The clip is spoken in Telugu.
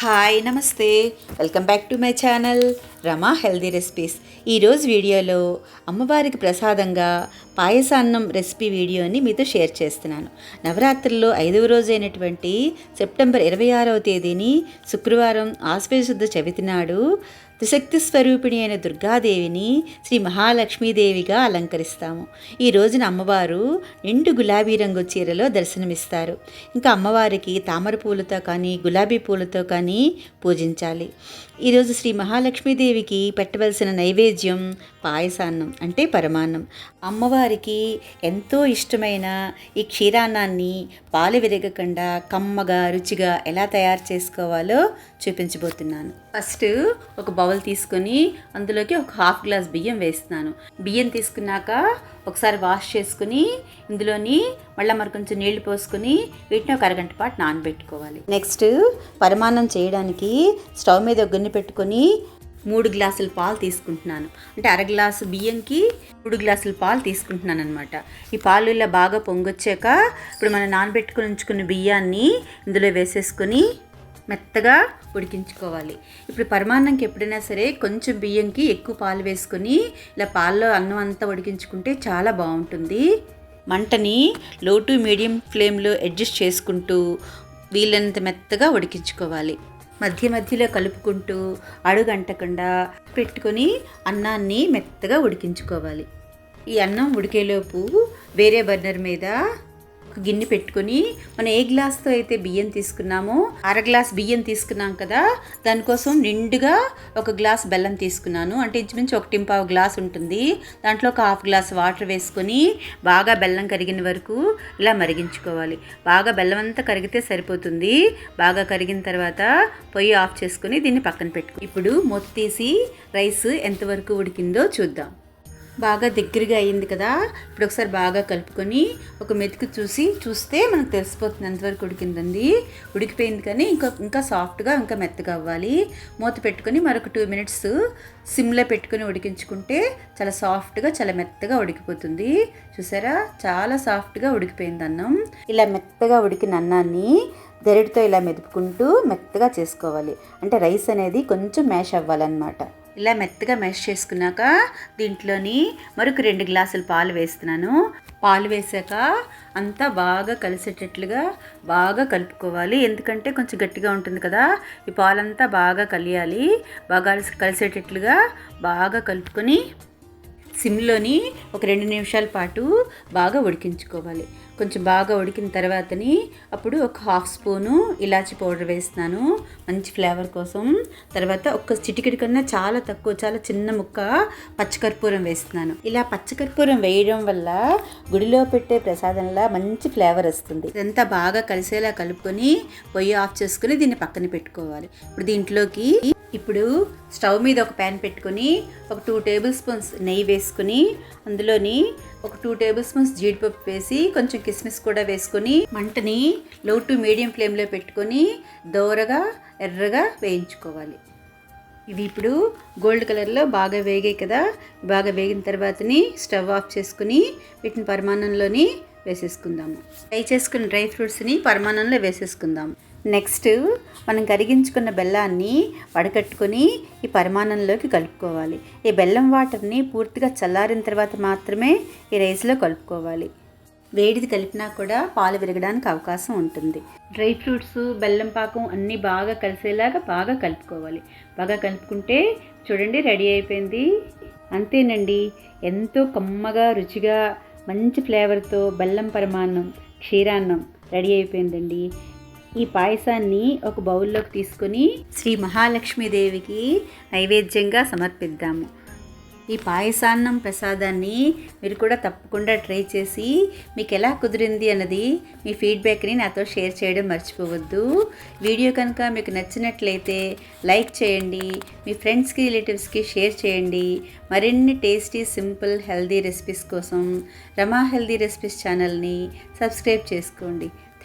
హాయ్ నమస్తే. Welcome back to my channel Rama healthy recipes ఈరోజు వీడియోలో అమ్మవారికి ప్రసాదంగా పాయసాన్నం రెసిపీ వీడియోని మీతో షేర్ చేస్తున్నాను. నవరాత్రుల్లో ఐదవ రోజు అయినటువంటి సెప్టెంబర్ ఇరవై ఆరవ తేదీని శుక్రవారం ఆశ్వేశుద్ధ చవితి నాడు త్రిశక్తి స్వరూపిణి అయిన దుర్గాదేవిని శ్రీ మహాలక్ష్మీదేవిగా అలంకరిస్తాము. ఈ రోజున అమ్మవారు నిండు గులాబీ రంగు చీరలో దర్శనమిస్తారు. ఇంకా అమ్మవారికి తామర పూలతో కానీ గులాబీ పూలతో కానీ పూజించాలి. ఈరోజు శ్రీ మహాలక్ష్మీదేవికి పెట్టవలసిన నైవేద్యం పాయసాన్నం అంటే పరమాన్నం. అమ్మవారికి ఎంతో ఇష్టమైన ఈ క్షీరాన్నాన్ని పాలు విరగకుండా కమ్మగా రుచిగా ఎలా తయారు చేసుకోవాలో చూపించబోతున్నాను. ఫస్ట్ ఒక బౌల్ తీసుకొని అందులోకి ఒక హాఫ్ గ్లాస్ బియ్యం వేస్తున్నాను. బియ్యం తీసుకున్నాక ఒకసారి వాష్ చేసుకుని ఇందులోని మళ్ళీ మరి కొంచెం నీళ్ళు పోసుకొని వీటిని ఒక అరగంట పాటు నానబెట్టుకోవాలి. నెక్స్ట్ పరమాన్నం చేయడానికి స్టవ్ మీద ఒక గిన్నె పెట్టుకొని మూడు గ్లాసుల పాలు తీసుకుంటున్నాను. అంటే అర గ్లాసు బియ్యంకి మూడు గ్లాసుల పాలు తీసుకుంటున్నాను అనమాట ఈ పాలు ఇలా బాగా పొంగొచ్చాక ఇప్పుడు మనం నానబెట్టుకుని ఉంచుకున్న బియ్యాన్ని ఇందులో వేసేసుకొని మెత్తగా ఉడికించుకోవాలి. ఇప్పుడు పరమాన్నంకి ఎప్పుడైనా సరే కొంచెం బియ్యంకి ఎక్కువ పాలు వేసుకొని ఇలా పాల్లో అన్నం అంతా ఉడికించుకుంటే చాలా బాగుంటుంది. మంటని లో టు మీడియం ఫ్లేమ్లో అడ్జస్ట్ చేసుకుంటూ వీలైనంత మెత్తగా ఉడికించుకోవాలి. మధ్య మధ్యలో కలుపుకుంటూ అడుగంటకుండా పెట్టుకొని అన్నాన్ని మెత్తగా ఉడికించుకోవాలి. ఈ అన్నం ఉడికేలోపు వేరే బర్నర్ మీద ఒక గిన్నె పెట్టుకొని మనం ఏ గ్లాస్తో అయితే బియ్యం తీసుకున్నామో అర గ్లాస్ బియ్యం తీసుకున్నాం కదా దానికోసం నిండుగా ఒక గ్లాస్ బెల్లం తీసుకున్నాను. అంటే ఇంచుమించు ఒక టింపావు గ్లాస్ ఉంటుంది. దాంట్లో ఒక హాఫ్ గ్లాస్ వాటర్ వేసుకొని బాగా బెల్లం కరిగిన వరకు ఇలా మరిగించుకోవాలి. బాగా బెల్లం అంతా కరిగితే సరిపోతుంది. బాగా కరిగిన తర్వాత పొయ్యి ఆఫ్ చేసుకొని దీన్ని పక్కన పెట్టుకో. ఇప్పుడు మొత్తం తీసి రైస్ ఎంతవరకు ఉడికిందో చూద్దాం. బాగా దగ్గరగా అయింది కదా? ఇప్పుడు ఒకసారి బాగా కలుపుకొని ఒక మెతుకు చూసి చూస్తే మనకు తెలిసిపోతుంది ఎంతవరకు ఉడికిందండి. ఉడికిపోయింది కానీ ఇంకా ఇంకా సాఫ్ట్గా ఇంకా మెత్తగా అవ్వాలి. మూత పెట్టుకొని మరొక టూ మినిట్స్ సిమ్లో పెట్టుకొని ఉడికించుకుంటే చాలా సాఫ్ట్గా చాలా మెత్తగా ఉడికిపోతుంది. చూసారా? చాలా సాఫ్ట్గా ఉడికిపోయింది అన్నం. ఇలా మెత్తగా ఉడికిన అన్నాన్ని గరిటితో ఇలా మెదుపుకుంటూ మెత్తగా చేసుకోవాలి. అంటే రైస్ అనేది కొంచెం మ్యాష్ అవ్వాలన్నమాట. ఇలా మెత్తగా మెష్ చేసుకున్నాక దీంట్లోని మరొక రెండు గ్లాసులు పాలు వేస్తున్నాను. పాలు వేసాక అంతా బాగా కలిసేటట్లుగా బాగా కలుపుకోవాలి. ఎందుకంటే కొంచెం గట్టిగా ఉంటుంది కదా. ఈ పాలంతా బాగా కలియాలి. బాగా కలిసేటట్లుగా బాగా కలుపుకొని సిమ్లోని ఒక రెండు నిమిషాల పాటు బాగా ఉడికించుకోవాలి. కొంచెం బాగా ఉడికిన తర్వాతని అప్పుడు ఒక హాఫ్ స్పూను ఇలాచి పౌడర్ వేస్తున్నాను. మంచి ఫ్లేవర్ కోసం. తర్వాత ఒక చిటికెడి కన్నా చాలా తక్కువ చాలా చిన్న ముక్క పచ్చకర్పూరం వేస్తున్నాను. ఇలా పచ్చకర్పూరం వేయడం వల్ల గుడిలో పెట్టే ప్రసాదంలా మంచి ఫ్లేవర్ వస్తుంది. ఇదంతా బాగా కలిసేలా కలుపుకొని పొయ్యి ఆఫ్ చేసుకుని దీన్ని పక్కన పెట్టుకోవాలి. ఇప్పుడు దీంట్లోకి ఇప్పుడు స్టవ్ మీద ఒక ప్యాన్ పెట్టుకొని ఒక టూ టేబుల్ స్పూన్స్ నెయ్యి వేసుకుని అందులోని ఒక టూ టేబుల్ స్పూన్స్ జీడిపప్పు వేసి కొంచెం కిస్మిస్ కూడా వేసుకొని మంటని లో టు మీడియం ఫ్లేమ్లో పెట్టుకొని దోరగా ఎర్రగా వేయించుకోవాలి. ఇవి ఇప్పుడు గోల్డ్ కలర్లో బాగా వేగాయి కదా. బాగా వేగిన తర్వాతని స్టవ్ ఆఫ్ చేసుకుని వీటిని పరిమాణంలోని వేసేసుకుందాము. ఫ్రై చేసుకున్న డ్రై ఫ్రూట్స్ని పరిమాణంలో వేసేసుకుందాము. నెక్స్ట్ మనం కరిగించుకున్న బెల్లాన్ని వడకట్టుకొని ఈ పరిమాణంలోకి కలుపుకోవాలి. ఈ బెల్లం వాటర్ని పూర్తిగా చల్లారిన తర్వాత మాత్రమే ఈ రైస్లో కలుపుకోవాలి. వేడిది కలిపినా కూడా పాలు విరగడానికి అవకాశం ఉంటుంది. డ్రై ఫ్రూట్స్ బెల్లం పాకం అన్నీ బాగా కలిసేలాగా బాగా కలుపుకోవాలి. బాగా కలుపుకుంటే చూడండి రెడీ అయిపోయింది. అంతేనండి. ఎంతో కమ్మగా రుచిగా మంచి ఫ్లేవర్తో బెల్లం పరమాన్నం క్షీరాన్నం రెడీ అయిపోయిందండి. ఈ పాయసాన్ని ఒక బౌల్లోకి తీసుకొని శ్రీ మహాలక్ష్మీదేవికి నైవేద్యంగా సమర్పిద్దాము. ఈ పాయసాన్నం ప్రసాదాన్ని మీరు కూడా తప్పకుండా ట్రై చేసి మీకు ఎలా కుదిరింది అన్నది మీ ఫీడ్బ్యాక్ని నాతో షేర్ చేయడం మర్చిపోవద్దు. వీడియో కనుక మీకు నచ్చినట్లయితే లైక్ చేయండి మీ ఫ్రెండ్స్కి రిలేటివ్స్కి షేర్ చేయండి. మరిన్ని టేస్టీ సింపుల్ హెల్దీ రెసిపీస్ కోసం రమా హెల్దీ రెసిపీస్ ఛానల్ని సబ్స్క్రైబ్ చేసుకోండి.